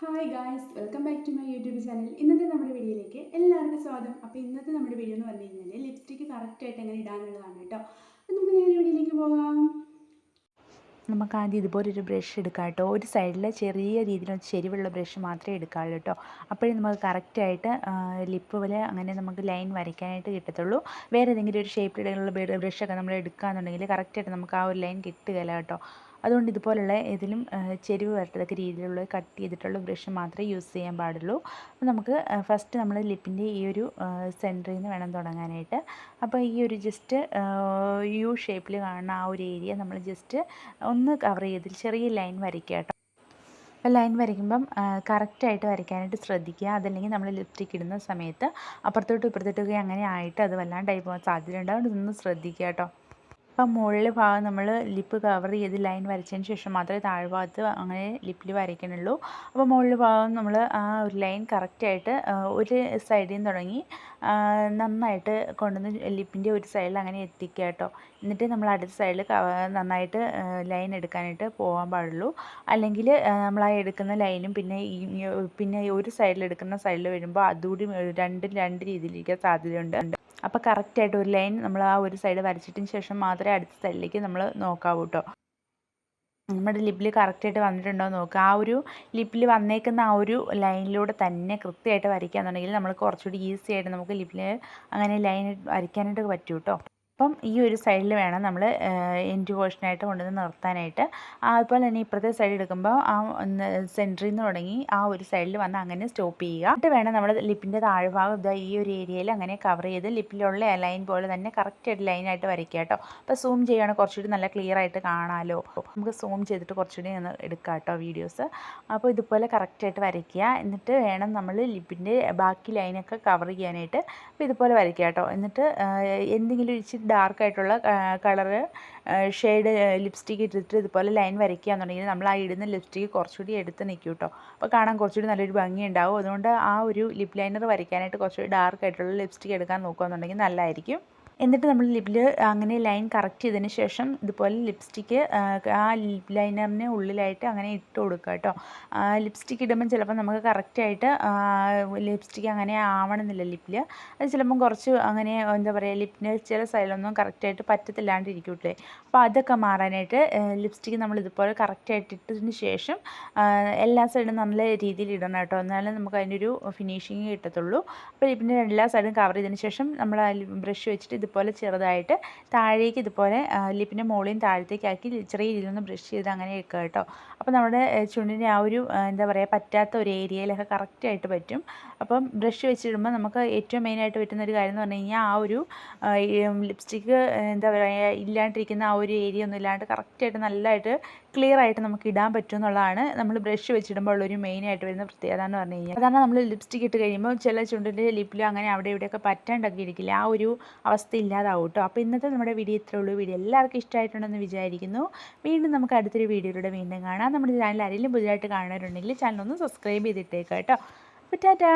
Hi guys welcome back to my YouTube channel ഇന്നത്തെ നമ്മുടെ വീഡിയോയിലേക്ക് എല്ലാവർക്കും സ്വാഗതം. അപ്പോൾ ഇന്നത്തെ നമ്മുടെ വീഡിയോ എന്ന് പറഞ്ഞു കഴിഞ്ഞാൽ ലിപ്സ്റ്റിക്ക് കറക്റ്റായിട്ട് എങ്ങനെ ഇടാനുള്ളതാണ് കേട്ടോ. അപ്പോൾ നമുക്ക് നേരെ വീഡിയോയിലേക്ക് പോകാം. നമുക്ക് ആദ്യം ഇതുപോലൊരു ബ്രഷ് എടുക്കാം കേട്ടോ. ഒരു സൈഡിൽ ചെറിയ രീതിയിൽ ചെരിവുള്ള ബ്രഷ് മാത്രമേ എടുക്കാവുള്ളൂ കേട്ടോ. അപ്പോഴേ നമുക്ക് കറക്റ്റായിട്ട് ലിപ്പ് പോലെ അങ്ങനെ നമുക്ക് ലൈൻ വരയ്ക്കാനായിട്ട് കിട്ടത്തുള്ളൂ. വേറെ ഏതെങ്കിലും ഒരു ഷേപ്പിലുള്ള ബ്രഷൊക്കെ നമ്മൾ എടുക്കുകയാണെന്നുണ്ടെങ്കിൽ കറക്റ്റായിട്ട് നമുക്ക് ആ ഒരു ലൈൻ കിട്ടുകയില്ല കേട്ടോ. അതുകൊണ്ട് ഇതുപോലുള്ള ഏതെങ്കിലും ചെരുവ് വരത്തക്ക രീതിയിലുള്ള കട്ട് ചെയ്തിട്ടുള്ള ബ്രഷ് മാത്രമേ യൂസ് ചെയ്യാൻ പാടുള്ളൂ. അപ്പോൾ നമുക്ക് ഫസ്റ്റ് നമ്മൾ ലിപ്പിന്റെ ഈ ഒരു സെന്ററിൽ നിന്ന് വേണം തുടങ്ങാനായിട്ട്. അപ്പോൾ ഈ ഒരു ജസ്റ്റ് യു ഷേപ്പിൽ കാണുന്ന ആ ഒരു ഏരിയ നമ്മൾ ജസ്റ്റ് ഒന്ന് കവർ ചെയ്തിൽ ചെറിയ ലൈൻ വരയ്ക്കുക കേട്ടോ. അപ്പോൾ ലൈൻ വരയ്ക്കുമ്പം കറക്റ്റായിട്ട് വരയ്ക്കാനായിട്ട് ശ്രദ്ധിക്കുക. അതല്ലെങ്കിൽ നമ്മൾ ലിപ്സ്റ്റിക് ഇടുന്ന സമയത്ത് അപ്പുറത്തോട്ടും ഇപ്പുറത്തോട്ടൊക്കെ അങ്ങനെ ആയിട്ട് അത് വല്ലാണ്ടായി പോകാൻ സാധ്യത ഉണ്ടാവും ഇതൊന്ന് ശ്രദ്ധിക്കുക കേട്ടോ. അപ്പം മുകളിലെ ഭാഗം നമ്മൾ ലിപ്പ് കവർ ചെയ്ത് ലൈൻ വരച്ചതിന് ശേഷം മാത്രമേ താഴ്ഭാഗത്ത് അങ്ങനെ ലിപ്പിൽ വരയ്ക്കണുള്ളൂ അപ്പോൾ മുകളിലെ ഭാഗം നമ്മൾ ആ ഒരു ലൈൻ കറക്റ്റായിട്ട് ഒരു സൈഡിൽ നിന്ന് തുടങ്ങി നന്നായിട്ട് കൊണ്ടുവന്ന് ലിപ്പിന്റെ ഒരു സൈഡിൽ അങ്ങനെ എത്തിക്കുക കേട്ടോ. എന്നിട്ട് നമ്മൾ അടുത്ത സൈഡിൽ നന്നായിട്ട് ലൈൻ എടുക്കാനായിട്ട് പോകാൻ പാടുള്ളൂ. അല്ലെങ്കിൽ നമ്മൾ ആ എടുക്കുന്ന ലൈനും പിന്നെ ഈ പിന്നെ ഒരു സൈഡിൽ എടുക്കുന്ന സൈഡിൽ വരുമ്പോൾ അതുകൂടി രണ്ടും രണ്ട് രീതിയിലിരിക്കാൻ സാധ്യതയുണ്ട്. അപ്പോൾ കറക്റ്റായിട്ട് ഒരു ലൈൻ നമ്മൾ ആ ഒരു സൈഡ് വരച്ചിട്ടതിന് ശേഷം മാത്രമേ അടുത്ത സൈഡിലേക്ക് നമ്മൾ നോക്കാവൂ കേട്ടോ നമ്മുടെ ലിപ്പിൽ കറക്റ്റായിട്ട് വന്നിട്ടുണ്ടോ എന്ന് നോക്കുക ആ ഒരു ലിപ്പിൽ വന്നേക്കുന്ന ആ ഒരു ലൈനിലൂടെ തന്നെ കൃത്യമായിട്ട് വരയ്ക്കുകയാണെന്നുണ്ടെങ്കിൽ നമ്മൾ കുറച്ചുകൂടി ഈസി ആയിട്ട് നമുക്ക് ലിപ്പിൽ അങ്ങനെ ലൈൻ വരയ്ക്കാനായിട്ട് പറ്റും കേട്ടോ അപ്പം ഈ ഒരു സൈഡിൽ വേണം നമ്മൾ എൻഡ് പോർഷനായിട്ട് കൊണ്ടുവന്ന് നിർത്താനായിട്ട്. അതുപോലെ തന്നെ ഇപ്പുറത്തെ സൈഡ് എടുക്കുമ്പോൾ ആ സെന്ററിൽ നിന്ന് തുടങ്ങി ആ ഒരു സൈഡിൽ വന്ന് അങ്ങനെ സ്റ്റോപ്പ് ചെയ്യുക. എന്നിട്ട് വേണം നമ്മൾ ലിപ്പിന്റെ താഴ്ഭാഗം ഇതാ ഈ ഒരു ഏരിയയിൽ അങ്ങനെ കവർ ചെയ്ത് ലിപ്പിലുള്ള ലൈൻ പോലെ തന്നെ കറക്റ്റായിട്ട് ലൈനായിട്ട് വരയ്ക്കുക കേട്ടോ. അപ്പോൾ സൂം ചെയ്യുകയാണെങ്കിൽ കുറച്ചുകൂടി നല്ല ക്ലിയർ ആയിട്ട് കാണാമല്ലോ നമുക്ക് സൂം ചെയ്തിട്ട് കുറച്ചുകൂടി ഒന്ന് എടുക്കാം കേട്ടോ വീഡിയോസ് അപ്പോൾ ഇതുപോലെ കറക്റ്റായിട്ട് വരയ്ക്കുക. എന്നിട്ട് വേണം നമ്മൾ ലിപ്പിന്റെ ബാക്കി ലൈനൊക്കെ കവർ ചെയ്യാനായിട്ട് അപ്പോൾ ഇതുപോലെ വരയ്ക്കുക കേട്ടോ. എന്നിട്ട് എന്തെങ്കിലും ഇച്ചിരി ഡാർക്കായിട്ടുള്ള കളറ് ഷെയ്ഡ് ലിപ്സ്റ്റിക്ക് ഇട്ടിട്ട് ഇതുപോലെ ലൈൻ വരയ്ക്കുകയാണെന്നുണ്ടെങ്കിൽ നമ്മൾ ആ ഇടുന്ന ലിപ്സ്റ്റിക്ക് കുറച്ചുകൂടി എടുത്ത് നിൽക്കും കേട്ടോ അപ്പോൾ കാണാൻ കുറച്ചുകൂടി നല്ലൊരു ഭംഗി ഉണ്ടാവും. അതുകൊണ്ട് ആ ഒരു ലിപ് ലൈനർ വരയ്ക്കാനായിട്ട് കുറച്ചുകൂടി ഡാർക്കായിട്ടുള്ള ലിപ്സ്റ്റിക്ക് എടുക്കാൻ നോക്കുകയാണെന്നുണ്ടെങ്കിൽ നല്ലതായിരിക്കും. എന്നിട്ട് നമ്മൾ ലിപ്പിൽ അങ്ങനെ ലൈൻ കറക്റ്റ് ചെയ്തതിന് ശേഷം ഇതുപോലെ ലിപ്സ്റ്റിക്ക് ആ ലിപ് ലൈനറിനെ ഉള്ളിലായിട്ട് അങ്ങനെ ഇട്ട് കൊടുക്കുക കേട്ടോ. ലിപ്സ്റ്റിക്ക് ഇടുമ്പം ചിലപ്പോൾ നമുക്ക് കറക്റ്റായിട്ട് ലിപ്സ്റ്റിക്ക് അങ്ങനെ ആവണമെന്നില്ല ലിപ്പിൽ അത് ചിലപ്പം കുറച്ച് അങ്ങനെ എന്താ പറയുക ലിപ്പിന് ചില സൈഡിലൊന്നും കറക്റ്റായിട്ട് പറ്റത്തില്ലാണ്ടിരിക്കൂട്ടെ അപ്പോൾ അതൊക്കെ മാറാനായിട്ട് ലിപ്സ്റ്റിക്ക് നമ്മൾ ഇതുപോലെ കറക്റ്റായിട്ട് ഇട്ടതിന് ശേഷം എല്ലാ സൈഡും നല്ല രീതിയിൽ ഇടണം കേട്ടോ. എന്നാലും നമുക്ക് അതിന്റെ ഒരു ഫിനിഷിങ് കിട്ടത്തുള്ളൂ അപ്പോൾ ലിപ്പിന്റെ എല്ലാ സൈഡും കവർ ചെയ്തതിന് ശേഷം നമ്മൾ ബ്രഷ് വെച്ചിട്ട് ഇതുപോലെ ചെറുതായിട്ട് താഴേക്ക് ഇതുപോലെ ലിപ്പിന്റെ മുകളിലും താഴത്തേക്കാക്കി ചെറിയ രീതിയിലൊന്ന് ബ്രഷ് ചെയ്ത് അങ്ങനെ വെക്കുക കേട്ടോ. അപ്പോൾ നമ്മുടെ ചുണ്ടിന്റെ ആ ഒരു എന്താ പറയുക പറ്റാത്ത ഒരു ഏരിയയിലൊക്കെ കറക്റ്റായിട്ട് പറ്റും. അപ്പം ബ്രഷ് വെച്ചിടുമ്പോൾ നമുക്ക് ഏറ്റവും മെയിനായിട്ട് പറ്റുന്ന ഒരു കാര്യം എന്ന് പറഞ്ഞു കഴിഞ്ഞാൽ ആ ഒരു ലിപ്സ്റ്റിക്ക് എന്താ പറയുക ഇല്ലാണ്ടിരിക്കുന്ന ആ ഒരു ഏരിയ ഒന്നും ഇല്ലാണ്ട് കറക്റ്റായിട്ട് നല്ലതായിട്ട് ക്ലിയർ ആയിട്ട് നമുക്ക് ഇടാൻ പറ്റും എന്നുള്ളതാണ് നമ്മൾ ബ്രഷ് വെച്ചിടുമ്പോൾ ഉള്ളൊരു മെയിനായിട്ട് വരുന്ന പ്രത്യേകത എന്ന് പറഞ്ഞു കഴിഞ്ഞാൽ. അതാണ് നമ്മൾ ലിപ്സ്റ്റിക് ഇട്ട് കഴിയുമ്പോൾ ചില ചുണ്ടിന്റെ ലിപ്പിലും അങ്ങനെ അവിടെ ഇവിടെയൊക്കെ പറ്റാണ്ടൊക്കെ ഇരിക്കില്ല. ആ ഒരു അവസ്ഥ ഇല്ലാതാവും കേട്ടോ അപ്പോൾ ഇന്നത്തെ നമ്മുടെ വീഡിയോ ഇത്രേ ഉള്ളൂ. വീഡിയോ എല്ലാവർക്കും ഇഷ്ടമായിട്ടുണ്ടെന്ന് വിചാരിക്കുന്നു. വീണ്ടും നമുക്ക് അടുത്തൊരു വീഡിയോയിലൂടെ വീണ്ടും കാണാം. നമ്മുടെ ചാനൽ ആരെങ്കിലും പുതിയതായിട്ട് കാണാറുണ്ടെങ്കിൽ ചാനൽ ഒന്ന് സബ്സ്ക്രൈബ് ചെയ്തിട്ടേക്കാം കേട്ടോ. അപ്പോൾ ടാറ്റാ!